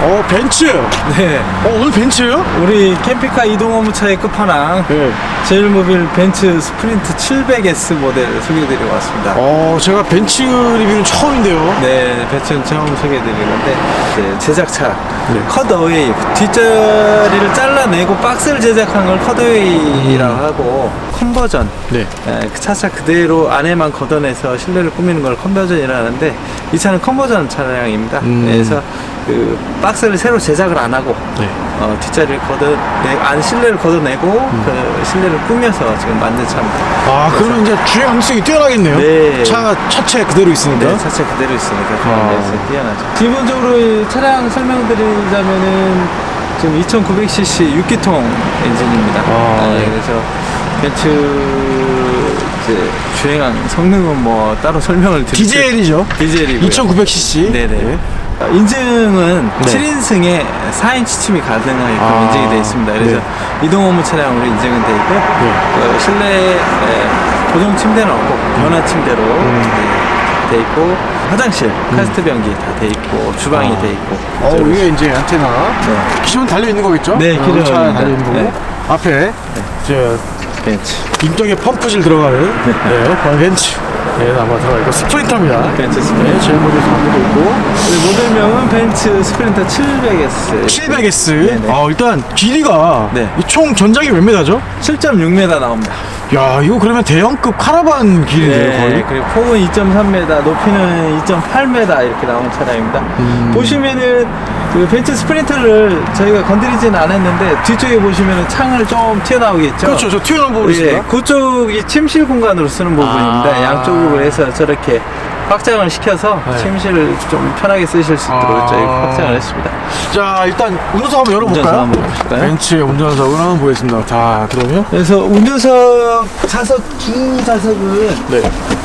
어 벤츠. 네, 어 오늘 벤츠예요? 우리 캠핑카 이동 업무차의 끝판왕 네. 제일모빌 벤츠 스프린트 700S 모델을 소개해드리고 왔습니다. 어 제가 벤츠 리뷰는 처음인데요. 네, 벤츠는 처음 소개해드리는데 이제 제작차 네. 컷어웨이 뒷자리를 잘라 내고 박스를 제작한 걸 컷어웨이라고 하고 컨버전 네. 예, 그 차차 그대로 안에만 걷어내서 실내를 꾸미는 걸 컨버전이라 하는데 이 차는 컨버전 차량입니다. 음. 그래서 그 박스를 새로 제작을 안 하고 네. 어, 뒷자리를 걷어내 안 실내를 걷어내고 음. 그 실내를 꾸며서 지금 만든 차입니다. 아 그러면 이제 주행 가능성이 뛰어나겠네요. 네. 차가 차체 그대로 있으니까. 네, 차체 그대로 있으니까 아. 그래서 뛰어나죠. 기본적으로 이 차량 설명드리자면은 지금 2,900cc 6기통 엔진입니다. 아, 네, 네. 그래서 벤츠 이제 주행한 성능은 뭐 따로 설명을 드릴 디젤이죠. 디젤이고요. 2,900cc. 네네. 어, 인증은 네. 7인승에 4인 취침이 가능하게끔 아, 인증이 되어 있습니다. 그래서 네. 이동 업무 차량으로 인증은 되어 있고요. 네. 어, 실내 고정 침대는 없고 변화 침대로 음. 이제 돼 있고 화장실, 카스트 변기 다 돼 있고 주방이 아. 돼 있고. 어 위에 이제 안테나. 네. 기존 달려 있는 거겠죠? 네, 어, 기존 차에 달려 있는 거고. 네. 앞에 저 벤츠. 인덕에 펌프질 들어가는 네, 네 벤츠. 네, 아마 들어가 있고 스프린터입니다. 벤츠 네, 스프린터. 제일 모델 담고 있고. 네, 모델명은 벤츠 스프린터 700S. 700S. 네네. 아 일단 길이가 네. 이총 전장이 몇 메다죠? 7.6m 나옵니다. 야 이거 그러면 대형급 카라반 길이네요 네, 거의. 그리고 폭은 2.3m, 높이는 2.8m 이렇게 나온 차량입니다. 음. 보시면은 그 벤츠 스프린터를 저희가 건드리지는 않았는데 뒤쪽에 보시면은 창을 좀 튀어나오겠죠. 그렇죠. 저 튀어나온 부분 예, 있습니다. 그쪽이 침실 공간으로 쓰는 부분입니다. 아. 양쪽으로 해서 저렇게 확장을 시켜서 네. 침실을 좀 편하게 쓰실 수 있도록 아. 저희 확장을 했습니다. 자 일단 운전석 한번 열어볼까요? 운전석 한번 보실까요? 벤츠의 운전석을 한번 보겠습니다. 자 그러면 그래서 운전석 좌석 두 좌석은 네.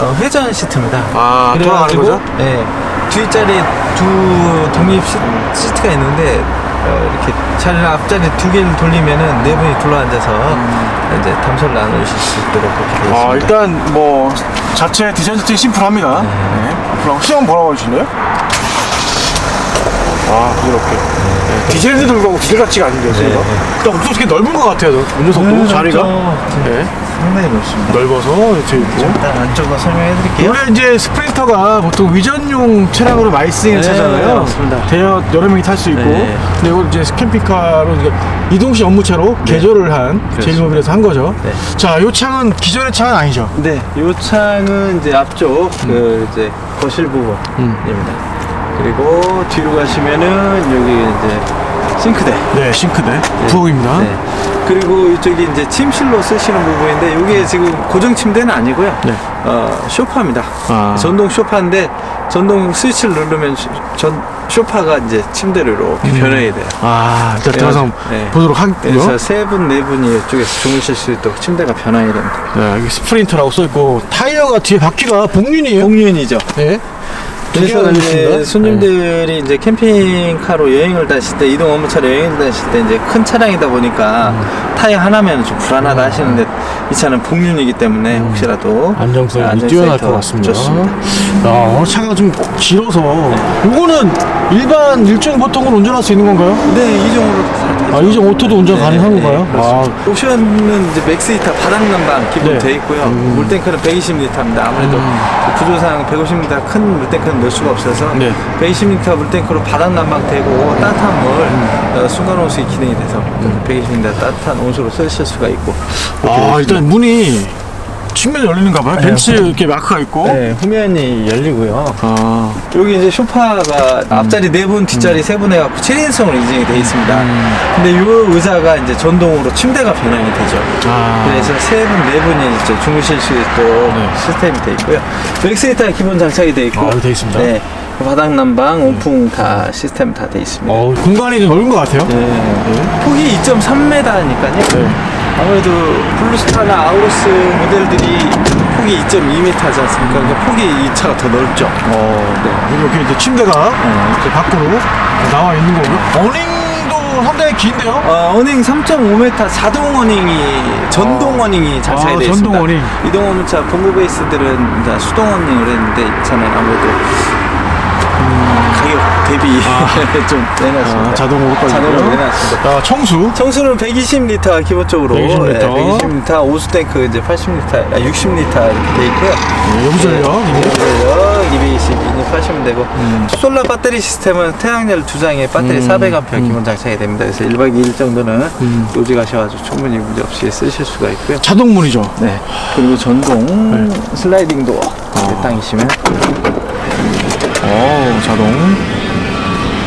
어, 회전 시트입니다. 아, 돌아가는 거죠? 네. 뒷자리에 두 독립 시, 시트가 있는데 어, 이렇게 차를 앞자리 두 개를 돌리면은 네 분이 둘러 앉아서 이제 담소를 나누실 수 있도록 그렇게 되어 있습니다. 아 일단 뭐 자체 디자인 자체 심플합니다. 네. 앞으로 한번 시험 보라고 해주실래요? 아 부드럽게. 네. 디젤에도 불구하고 디젤 같지가 않은데요, 네. 네. 일단 엄청 되게 넓은 것 같아요, 운전석도 네, 자리가. 넓죠. 네. 상당히 넓습니다. 넓어서 이렇게 있고. 일단 안쪽으로 설명해 드릴게요. 원래 이제 스프린터가 보통 위전용 차량으로 많이 쓰이는 네, 차잖아요. 맞습니다. 대여 여러 명이 탈 수 있고. 네. 근데 이걸 이제 캠핑카로 이제 이동식 업무차로 개조를 한 그렇죠. 제일모빌에서 한 거죠. 네. 자, 이 창은 기존의 창은 아니죠. 네, 이 창은 이제 앞쪽 그 이제 거실 부분입니다. 그리고 뒤로 가시면은 여기 이제 싱크대. 네, 싱크대. 부엌입니다. 네. 그리고 이쪽이 이제 침실로 쓰시는 부분인데 이게 지금 고정 침대는 아니고요. 네. 어, 쇼파입니다. 아. 전동 쇼파인데 전동 스위치를 누르면 쇼- 전 쇼파가 이제 침대로 이렇게 변해야 돼요. 아, 일단 들어가서 그래가지고, 네. 보도록 하고요. 그래서 세 분, 네 분이 이쪽에서 주무실 수 있도록 침대가 변화해야 됩니다. 네, 여기 스프린터라고 써있고 타이어가 뒤에 바퀴가 복륜이에요. 공륜이죠. 네. 그래서. 이제 손님들이 이제 캠핑카로 여행을 다실 때 이동 업무차로 여행을 다실 때 이제 큰 차량이다 보니까 음. 타이어 하나면 좀 불안하다 하시는데 이 차는 복륜이기 때문에 혹시라도 음. 안정성이 안정성이 뛰어날 더것 같습니다. 좋습니다. 아, 차가 좀 길어서 이거는 일반 일종 보통으로 운전할 수 있는 건가요? 네, 이종으로 다 아, 이종 오토도 운전 네, 가능한 네, 건가요? 아, 그렇습니다. 옵션은 이제 맥스 히터 바닥 난방 기본 네. 돼 있고요. 음. 물탱크는 120리터입니다. 아무래도 음. 그 구조상 150리터 큰 물탱크는 넣을 수가 없어서 네. 120리터 물탱크로 바닥 난방 되고 따뜻한 물 음. 어, 순간 온수기 기능이 돼서 120리터 따뜻한 온수로 쓰실 수가 있고 아, 되어 일단 문이 측면에 열리는가 봐요. 벤츠 이렇게 마크가 있고. 네, 후면이 열리고요. 아, 여기 이제 소파가 앞자리 네 분, 뒷자리 세 분 해갖고 7인승으로 인증이 돼 있습니다. 음. 근데 이 의자가 이제 전동으로 침대가 변형이 되죠. 아. 그래서 세 분, 네 분이 이제 주무실 수 있도록 네. 시스템이 돼 있고요. 맥스히터 기본 장착이 돼 있고. 아, 돼 있습니다. 네. 바닥 난방, 온풍 다 시스템 다 돼 있습니다. 어, 공간이 좀 넓은 것 같아요. 네. 폭이 2.3m니까요. 아무래도 블루스타나 아우로스 모델들이 폭이 2.2m지 않습니까? 그러니까 폭이 이 차가 더 넓죠. 어, 네. 이렇게 이제 침대가 이렇게 밖으로 나와 있는 거고요. 어닝도 상당히 긴데요. 어, 어닝 3.5m 자동 어닝이 전동 어. 어닝이 장착이 아, 되어 전동 있습니다. 어닝. 이동 업무차 본부 베이스들은 다 수동 어닝을 했는데 이 차는 아무래도 대비 좀 내놨습니다. 아, 자동으로 꺼지고요. 자동으로 내놨습니다. 자, 청수. 청수는 120리터 기본적으로 120L. 네, 120리터, 오수탱크 이제 80리터, 아, 60리터 이렇게 돼 있고요. 네, 여기 전력. 그래요. 220 인입하시면 되고 솔라 배터리 시스템은 태양열 두 장에 배터리 음, 400A 기본 장착이 됩니다. 그래서 1박 2일 정도는 로지 가셔가지고 충분히 문제 없이 쓰실 수가 있고요. 자동문이죠. 네. 그리고 전동 슬라이딩 도어 이렇게 당기시면 어, 자동.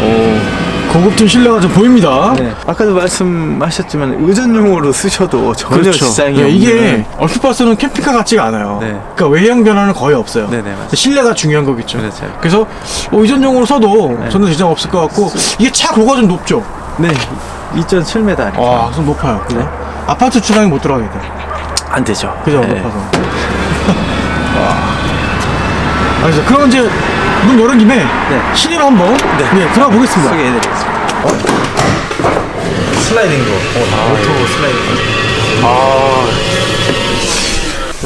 오, 고급진 실내가 좀 보입니다. 네. 아까도 말씀하셨지만 의전용으로 쓰셔도 전혀 지장이 네, 없는 이게 얼핏 봐서는 캠핑카 같지가 않아요. 네. 그러니까 외형 변화는 거의 없어요. 네네, 맞습니다. 실내가 중요한 거겠죠. 그렇죠. 그래서 뭐 이전용으로 써도 네. 전혀 지장 없을 것 같고 이게 차 고가 좀 높죠. 네. 2.7m 이렇게 아, 좀 높아요. 네. 아파트 주방에 못 들어가게 돼. 안 되죠. 그죠? 네. 높아서. 알겠어. 그럼 이제 문 열은 김에 실내로 한번 네. 들어가 보겠습니다. 소개해드리겠습니다. 슬라이딩 도어. 오토 슬라이딩. 아.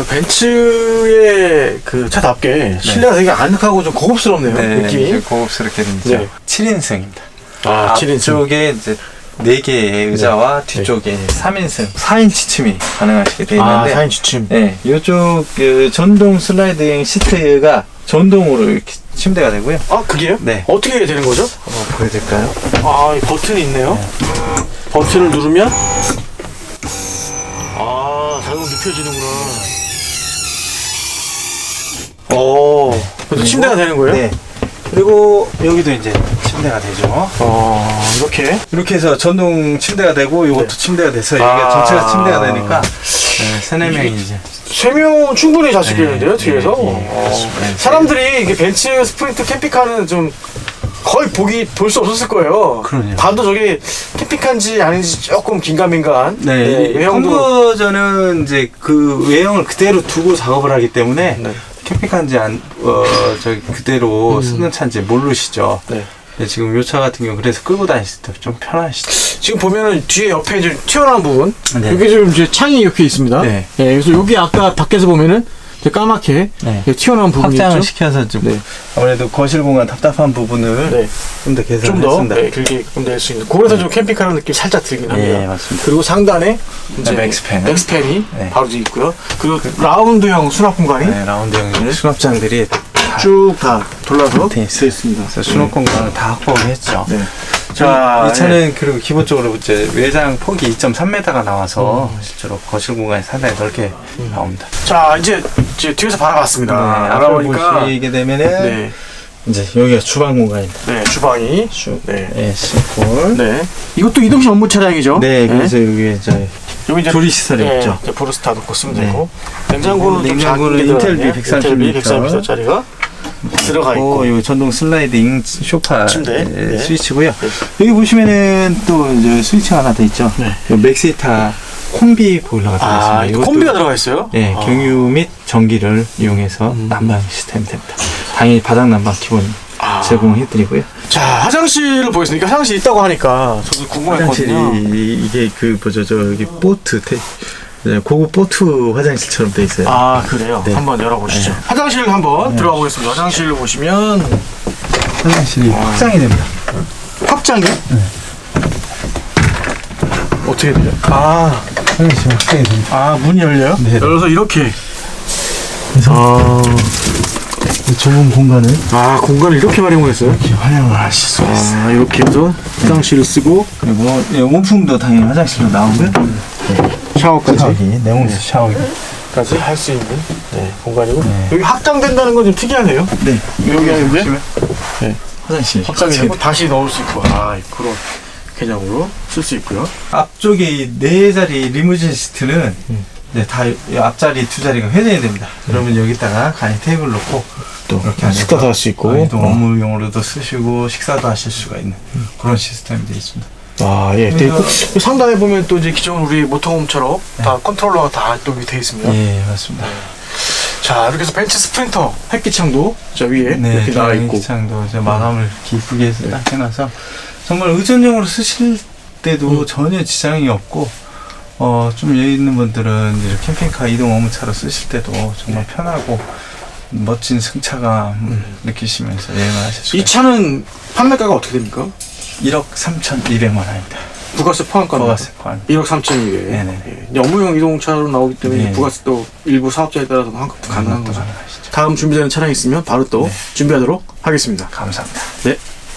벤츠의 그 차답게 실내가 되게 아늑하고 좀 고급스럽네요. 느낌이. 고급스럽게 됩니다. 네. 7인승입니다. 아, 7인승. 앞쪽에 이제 4개의 의자와 뒤쪽에 3인승, 4인 취침이 가능하시게 되어 아, 있는데 4인 주침. 네, 이쪽 그 전동 슬라이딩 시트가 전동으로 이렇게 침대가 되고요. 아, 그게요? 네. 어떻게 되는 거죠? 한번 보여드릴까요? 아, 이 버튼이 있네요. 버튼을 누르면 아, 자동 눕혀지는구나. 오, 그래서 침대가 되는 거예요? 네. 그리고 여기도 이제 침대가 되죠. 어, 이렇게. 이렇게 해서 전동 침대가 되고 이것도 네. 침대가 돼서 이게 아. 전체가 침대가 되니까 네, 세네 명이 이제 세 명은 충분히 잘수 있겠는데요, 네, 뒤에서. 네, 네, 어. 그렇습니다. 네. 사람들이 이게 벤츠 스프린트 캠핑카는 좀 거의 보기 볼 수 없었을 거예요. 그럼요. 봐도 저게 캠핑카인지 아닌지 조금 긴가민가한 네, 외형도 컨버전은 이제 그 외형을 그대로 두고 작업을 하기 때문에 네. 캠핑카인지 안, 어, 저기 그대로 쓰는 차인지 모르시죠. 네. 네, 지금 이차 같은 경우 그래서 끌고 다니실 때 좀 편하시죠. 지금 보면은 뒤에 옆에 좀 튀어나온 부분 네. 여기 좀 이제 창이 이렇게 있습니다. 네. 그래서 여기 아까 밖에서 보면은 이제 까맣게 네. 이렇게 튀어나온 부분이 확장을 있죠. 시켜서 좀 네. 아무래도 거실 공간 답답한 부분을 네. 좀더 개선을 좀더 했습니다. 네, 길게 낼수 있는. 그래서 좀 캠핑카라는 느낌 살짝 들긴 합니다. 네, 맞습니다. 그리고 상단에 이제 맥스팬. 맥스팬이 네. 바로 있고요. 그리고 라운드형 수납 공간이 네, 라운드형 수납장들이 쭉다 돌아서 돼돼 있습니다. 그래서 수납 공간을 다 확보를 했죠. 네. 자, 이 차는 그리고 기본적으로 이제 외장 폭이 2.3m가 나와서 실제로 거실 공간이 상당히 넓게 나옵니다. 자 이제, 이제 뒤에서 바라봤습니다. 네, 앞을 알아보니까 보시게 되면은 네, 이제 여기가 주방 공간입니다. 네 주방이 주, 네. 네, 싱콜. 네, 네. 이것도 이동식 업무 차량이죠? 그래서 여기 이제 여기 이제 조리 시설이 네, 있죠. 이제 브루스타 놓고 쓰면 네. 되고 냉장고는 좀 냉장고는 작게 인텔비 들어가네요. 130 인텔비 130짜리가 들어가 있고 이 전동 슬라이딩 소파 침대. 예, 네. 스위치고요. 네. 여기 보시면은 또 이제 스위치가 하나 돼 있죠. 네. 요 맥시타 콤비 보일러가 들어있습니다. 아, 이것도- 콤비가 들어가 있어요? 네, 아. 경유 및 전기를 이용해서 음. 난방 시스템이 됩니다. 당연히 바닥 난방 기본 아. 제공해드리고요. 자 화장실을 보겠습니다. 화장실 있다고 하니까 저도 궁금했거든요. 화장실이 이게 그 뭐죠 저기 보트 테, 네, 고급 보트 화장실처럼 돼 있어요. 아 그래요? 네. 한번 열어보시죠. 화장실 한번 들어가 보겠습니다. 화장실 보시면 화장실이 확장이 됩니다. 확장이 어떻게 돼요? 아, 화장실 확장이 됩니다. 아 문이 열려요? 네. 열어서 이렇게 그래서 아, 좁은 공간을 아 공간을 이렇게 활용했어요? 이렇게 활용을 하실 수가 있어요. 아 이렇게 해서 화장실을 쓰고 그리고 예, 온풍도 당연히 화장실로 나오고요. 샤워까지 샤워기, 내용수 샤워기. 까지 할 수 있는 네, 공간이고 네. 여기 확장된다는 건 좀 특이하네요. 네. 여기 하는데 네. 화장실. 확장이 되고 다시 넣을 수 있고 아 그런 개념으로 쓸 수 있고요. 앞쪽에 이네 자리 리무진 시트는 음. 네, 다이 앞자리 두 자리가 회전이 됩니다. 그러면 여기다가 간이 테이블 놓고 또 이렇게 앉아서 식사도 할수 있고 아, 이동 어. 업무용으로도 쓰시고 식사도 하실 수가 있는 그런 시스템이 되어 있습니다. 아, 예. 또 그래서- 그 상단에 보면 또 이제 기존 우리 모터홈처럼 다 컨트롤러가 다 또 밑에 있습니다. 예, 맞습니다. 자, 이렇게 해서 벤츠 스프린터 햇기창도 저 위에 네, 이렇게 나와 있고. 창도 이제 마감을 이렇게 이쁘게 해서 딱 해놔서 정말 의전용으로 쓰실 때도 음. 전혀 지장이 없고 어, 좀 여유 있는 분들은 이제 캠핑카 이동 업무차로 쓰실 때도 정말 편하고 멋진 승차감 느끼시면서 여행을 하실 수가 이 차는 판매가가 어떻게 됩니까? 있어요. 1억 3,200만 원입니다. 부가세 포함가 부가세 포함. 1억 3천이게 네네. 업무용 이동차로 나오기 때문에 네. 부가세도 일부 사업자에 따라서 환급도 가능한 또 거죠. 가능하시죠. 다음 준비되는 차량이 있으면 바로 또 네. 준비하도록 하겠습니다. 감사합니다. 네.